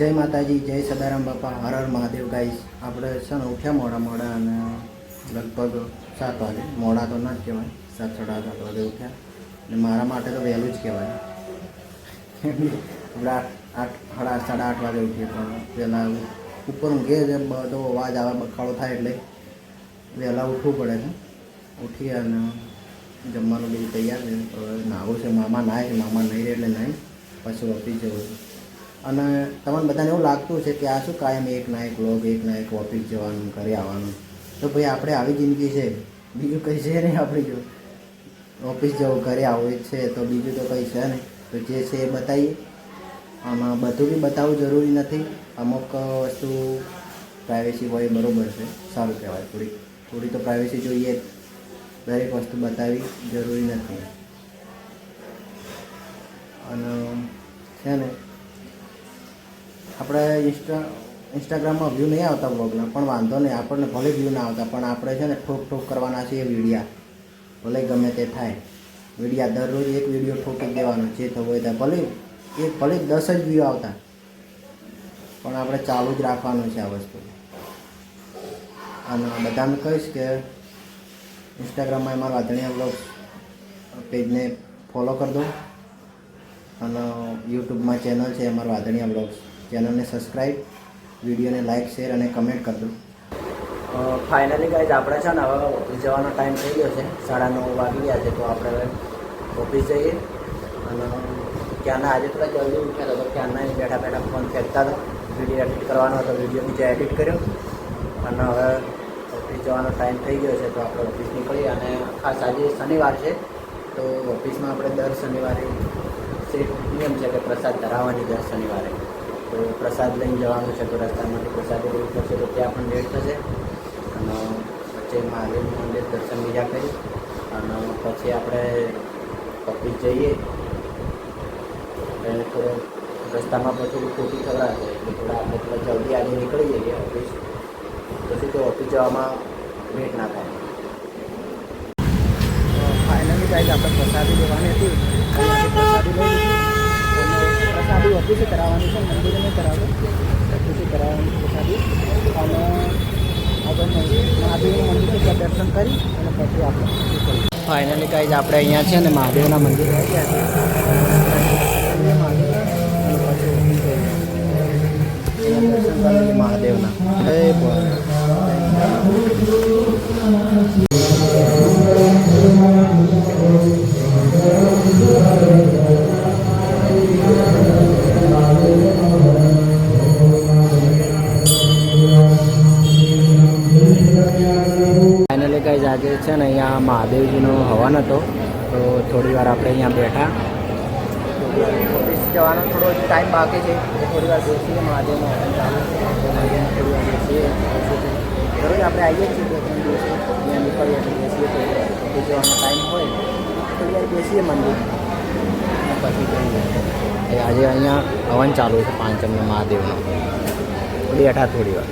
જય માતાજી, જય સદારામ બાપા, હર હર મહાદેવ. ગાઈસ આપણે છે ને ઉઠ્યા મોડા મોડા અને લગભગ સાત વાગે. મોડા તો ના જ કહેવાય, સાત સાડા સાત વાગે ઉઠ્યા. અને મારા માટે તો વહેલું જ કહેવાય. આપણે આઠ આઠ, સાડા સાડા આઠ વાગે ઉઠીએ પણ પહેલાં ઉપર ઊંઘે છે બધો અવાજ આવે બખાડો થાય એટલે વહેલા ઉઠવું પડે છે. ઉઠી અને જમવાનું બધું તૈયાર છે. નાવું છે. મામા નાય મામા નહીં રહે એટલે નહીં. પછી ઓફિસ જવું અને તમને બધાને એવું લાગતું છે કે આ શું કાયમ એક ના એક લોગ એક ના એક ઓફિસ જવાનું, ઘરે આવવાનું. તો ભાઈ આપણે આવી જિંદગી છે. બીજું કંઈ છે નહીં આપણી જો ઓફિસ જવું, ઘરે આવવું જ છે. તો બીજું તો કંઈ છે નહીં. તો જે છે એ બતાવીએ. આમાં બધું બી બતાવવું જરૂરી નથી. અમુક વસ્તુ પ્રાઇવેસી હોય બરાબર છે. સારું કહેવાય. થોડી થોડી તો પ્રાઇવેસી જોઈએ. દરેક વસ્તુ બતાવવી જરૂરી નથી. અને છે ને આપણે ઇન્સ્ટા, ઇન્સ્ટાગ્રામમાં વ્યૂ નહીં આવતા બ્લોગના પણ વાંધો નહીં, આપણને ભલે વ્યૂ ના આવતા, પણ આપણે છે ને ઠોક ઠોક કરવાના છે એ વિડીયા. ભલે ગમે તે થાય. વિડીયા દરરોજ એક વીડિયો ઠોકી દેવાનો, જે થવું હોય ત્યાં ભલે, એ ભલે દસ જ વ્યૂ આવતા. પણ આપણે ચાલુ જ રાખવાનું છે આ વસ્તુ. અને બધાને કહીશ કે ઇન્સ્ટાગ્રામમાં મારા વાદળિયા બ્લોગ પેજને ફોલો કરી દો. અને યુટ્યુબમાં ચેનલ છે અમારું વાદળિયા બ્લોગ્સ ચેનલને સબસ્ક્રાઈબ વિડીયોને લાઇક, શેર અને કમેન્ટ કરજો. ફાઇનલી ગાઈઝ આપણે છે ને હવે જવાનો ટાઈમ થઈ ગયો છે. સાડા નવ વાગી ગયા છે, તો આપણે હવે ઓફિસ જઈએ. અને ક્યાંના આજે થોડા જલ્દી ઉઠ્યા તો ક્યાંના બેઠા બેઠા ફોન ફેંકતા હતા. વીડિયો એડિટ કરવાનો હતો, વીડિયો બીજા એડિટ કર્યો. અને હવે ઓફિસ જવાનો ટાઈમ થઈ ગયો છે, તો આપણે ઓફિસ નીકળીએ. અને ખાસ આજે શનિવાર છે, તો ઓફિસમાં આપણે દર શનિવારે સેફ નિયમ છે કે પ્રસાદ ધરાવવાની, દર શનિવારે. પ્રસાદ લઈને જવાનું છે, તો રસ્તામાંથી પ્રસાદ લેવું પડશે તો ત્યાં પણ લેટ થશે. અને વચ્ચે મહાદેવનું મંદિર દર્શન બીજા કરી. અને પછી આપણે ઓફિસ જઈએ. એટલે થોડો રસ્તામાં પણ થોડું ખોટી ખવડાશે એટલે થોડા આપણે થોડા જલ્દી આજે નીકળી જઈએ ઓફિસ પછી તો ઓફિસ જવામાં લેટ ના થાય. ફાઇનલી ગાઈઝ આપણે પ્રસાદી લેવાની હતી પ્રસાદી લઈ લીધી અને ઓફિસે કરાવવાની છે, મંદિરને કરાવે પ્રકૃતિ કરાવવાની પ્રસાદી અને હવે મહાદેવનું મંદિર દર્શન કરી અને પછી આપણે ફાઇનલી ગાઈઝ આપણે અહીંયા છે અને મહાદેવના મંદિર ગયા છે મહાદેવના. ગાઈઝ આજે છે ને અહીંયા મહાદેવજીનો હવન હતો. તો થોડી વાર આપણે અહીંયા બેઠા. જવાનો થોડો ટાઈમ બાકી છે. થોડી વાર બેસીએ મહાદેવનો હવન ચાલુ થોડી વાર બેસીએ. દરરોજ આપણે આવીએ છીએ બે ત્રણ દિવસે. અહીંયા નીકળીએ બેસીએ તો જવાનો ટાઈમ હોય. થોડી વાર બેસીએ મંદિર. પછી જઈએ. આજે અહીંયા હવન ચાલુ છે પાંચમને મહાદેવનો. બેઠા થોડી વાર.